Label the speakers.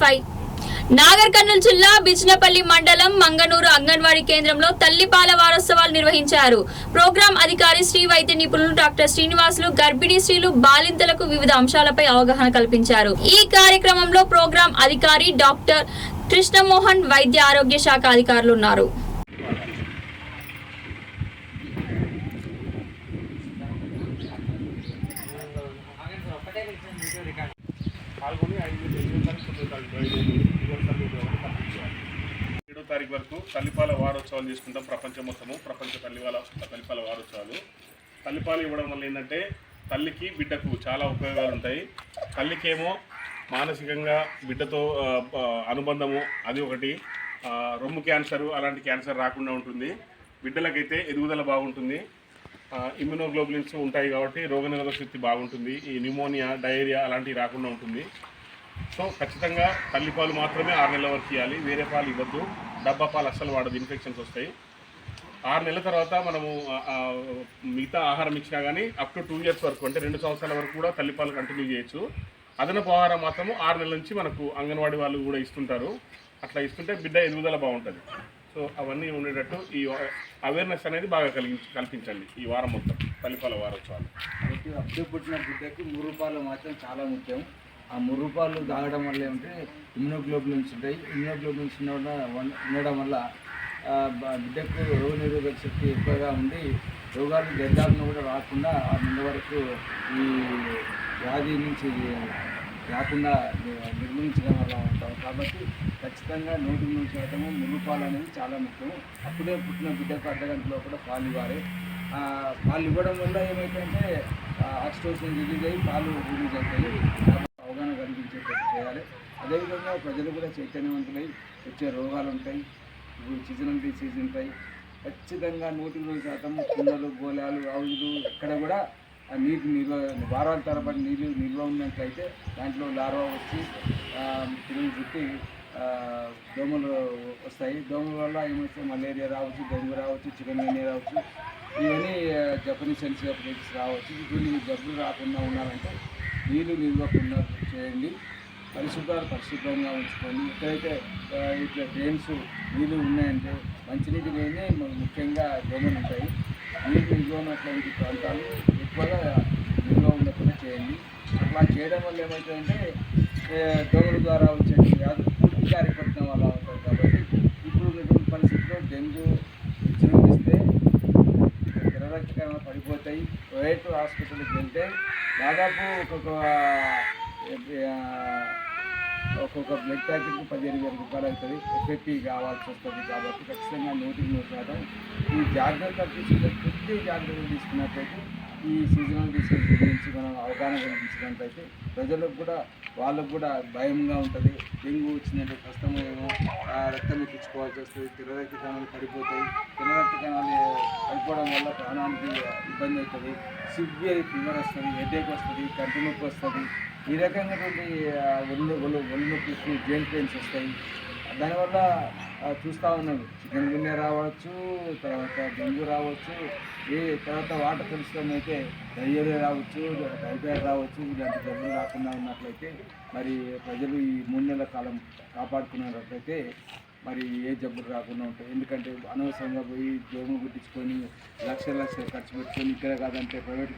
Speaker 1: Part five Nagar Kurnool జిల్లా బిజ్నపల్లి మండలం మంగనూరు అంగన్వాడీ కేంద్రంలో తల్లిపాల వారోత్సవాలు నిర్వహించారు. ప్రోగ్రాం అధికారి శ్రీ వైద్య నిపుణులు డాక్టర్ శ్రీనివాసులు గర్భిణీ స్త్రీలు బాలింతలకు వివిధ అంశాలపై అవగాహన కల్పించారు. ఈ కార్యక్రమంలో ప్రోగ్రాం అధికారి డాక్టర్ కృష్ణమోహన్ వైద్య ఆరోగ్య శాఖ అధికారులు ఉన్నారు.
Speaker 2: ఏడో తారీఖు వరకు తల్లిపాల వారోత్సవాలు చేసుకుంటాం ప్రపంచం మొత్తము ప్రపంచ తల్లిపాల తల్లిపాల వారోత్సవాలు. తల్లిపాలు ఇవ్వడం వల్ల ఏంటంటే తల్లికి బిడ్డకు చాలా ఉపయోగాలు ఉంటాయి తల్లికేమో మానసికంగా బిడ్డతో అనుబంధము అది ఒకటి. రొమ్ము క్యాన్సర్ అలాంటి క్యాన్సర్ రాకుండా ఉంటుంది. బిడ్డలకైతే ఎదుగుదల బాగుంటుంది. ఇమ్యునోగ్లోబులిన్స్ ఉంటాయి కాబట్టి రోగనిరోధక శక్తి బాగుంటుంది. ఈ న్యూమోనియా డయేరియా అలాంటివి రాకుండా ఉంటుంది. సో ఖచ్చితంగా తల్లిపాలు మాత్రమే ఆరు నెలల వరకు ఇవ్వాలి. వేరే పాలు ఇవ్వద్దు. డబ్బా పాలు అస్సలు వాడదు ఇన్ఫెక్షన్స్ వస్తాయి. ఆరు నెలల తర్వాత మనము మిగతా ఆహారం ఇచ్చినా కానీ అప్ టు టూ ఇయర్స్ వరకు అంటే రెండు సంవత్సరాల వరకు కూడా తల్లిపాలు కంటిన్యూ చేయొచ్చు. అదనపు ఆహారం మాత్రము ఆరు నెలల నుంచి మనకు అంగన్వాడీ వాళ్ళు కూడా ఇస్తుంటారు. అట్లా ఇస్తుంటే బిడ్డ ఎదుగుదల బాగుంటుంది. సో అవన్నీ ఉండేటట్టు ఈ అవేర్నెస్ అనేది బాగా కలిగించి కల్పించండి. ఈ వారం మొత్తం తల్లిపాల వారోత్సవాలు.
Speaker 3: అప్పుడు పుట్టిన బిడ్డకి మురుపాలు మాత్రం చాలా ముఖ్యం. ఆ మురుగుపాలు తాగడం వల్ల ఏమంటే ఇమ్యూనోగ్లోబులిన్స్ ఉంటాయి. ఇమ్యూనోగ్లోబులిన్స్ ఉండడం ఉండడం వల్ల బిడ్డకు రోగ బిడ్డకు రోగనిరోధక శక్తి ఎక్కువగా ఉండి రోగాలు దరిదాపున కూడా రాకుండా ఆ ముందు వరకు ఈ వ్యాధి నుంచి రాకుండా నిర్మించడం వల్ల ఉంటాం. కాబట్టి ఖచ్చితంగా నూటి నుంచి శాతము మురుపాలు అనేది చాలా ముఖ్యం. అప్పుడే పుట్టిన బిడ్డకు అర్ధగంటలో కూడా పాలు ఇవ్వాలి. పాలు ఇవ్వడం వల్ల ఏమైతుందంటే ఆక్సిటోసిన్ రిలీజ్ అయ్యి పాలు రిలీజ్ అవుతాయి కాబట్టి అవగాహన కల్పించేటట్టు చేయాలి అదేవిధంగా ప్రజలు కూడా చైతన్యవంతులై వచ్చే రోగాలు ఉంటాయి. ఇప్పుడు సీజనల్ డిసీజ్ ఉంటాయి ఖచ్చితంగా నూటికి నూరు శాతం కుండలు గోళాలు ఆవులు ఎక్కడ కూడా ఆ నీరు నిల్వ వారాల తరబడి నీళ్ళు నిల్వ ఉన్నట్లయితే దాంట్లో లార్వా వచ్చి తిరిగి చుట్టి దోమలు వస్తాయి. దోమల వల్ల ఏమొస్తే మలేరియా రావచ్చు డెంగ్యూ రావచ్చు చికెన్ గున్యా రావచ్చు ఇవన్నీ జపనీస్ ఎన్సిఫలైటిస్ రావచ్చు. వీళ్ళు జబ్బులు రాకుండా ఉండాలంటే నీళ్ళు నిల్వకుండా చేయండి. పరిశుభ్రాలు పరిశుభ్రంగా ఉంచుకొని ఎక్కడైతే ఇట్లా డ్రైన్స్ నీళ్ళు ఉన్నాయంటే మంచినీటి లేని ముఖ్యంగా దోమలు ఉంటాయి. నీళ్ళు నిల్వ ఉన్నటువంటి ప్రాంతాలు ఎక్కువగా నిల్వ ఉండకుండా చేయండి. అట్లా చేయడం వల్ల ఏమవుతుందంటే దోమల ద్వారా వచ్చే వ్యాధులు పూర్తిగా అరికట్టడం వల్ల అవుతుంది కాబట్టి ఇప్పుడు ఉన్నటువంటి పరిస్థితుల్లో డెంగ్యూ చూపిస్తే రక్తకణాలు పడిపోతాయి. ప్రైవేటు హాస్పిటల్కి వెళ్తే దాదాపు ఒక ఒక్కొక్క బ్లడ్ ప్యాకెట్కి పదిహేను వేల రూపాయలు అవుతుంది. ఎఫ్ఎఫ్పి కావాల్సి వస్తుంది కాబట్టి ఖచ్చితంగా నూటికి నూరు శాతం. ఈ జాగ్రత్తలు తీసుకుంటే ప్రతి జాగ్రత్తలు తీసుకున్నట్లయితే ఈ సీజనల్ డిసీజ్ గురించి మనం అవగాహన కల్పించినట్లయితే ప్రజలకు కూడా వాళ్ళకు కూడా భయంగా ఉంటుంది. డెంగ్యూ వచ్చినట్టు కష్టమేమో ఆ రక్తం ఎక్కించుకోవాల్సి వస్తుంది. తెల్ల కణాలు పడిపోతాయి. తెల్ల కణాలు పడిపోవడం వల్ల ప్రాణానికి ఇబ్బంది అవుతుంది. సివియర్ ఫీవర్ వస్తుంది హెడేక్ వస్తుంది కంటి నొప్పి వస్తుంది. ఈ రకమైనటువంటి ఆ, ఒళ్ళు ఒళ్ళు ఒళ్ళు నొప్పి జైన్ పెయిన్స్ వస్తాయి. దానివల్ల చూస్తూ ఉన్నాడు చికెన్ గున్యా రావచ్చు తర్వాత డెంగ్యూ రావచ్చు ఈ తర్వాత వాటర్ కలుషితం అయితే డయేరియా రావచ్చు టైఫాయిడ్ రావచ్చు ఇలాంటి జబ్బులు రాకుండా ఉన్నట్లయితే మరి ప్రజలు ఈ మూడు నెలల కాలం కాపాడుకున్నట్లయితే మరి ఏ జబ్బులు రాకుండా ఉంటాయి. ఎందుకంటే అనవసరంగా పోయి జోము గుట్టించుకొని లక్షల లక్షలు ఖర్చు పెట్టుకొని ఇక్కడ కాదంటే ప్రైవేట్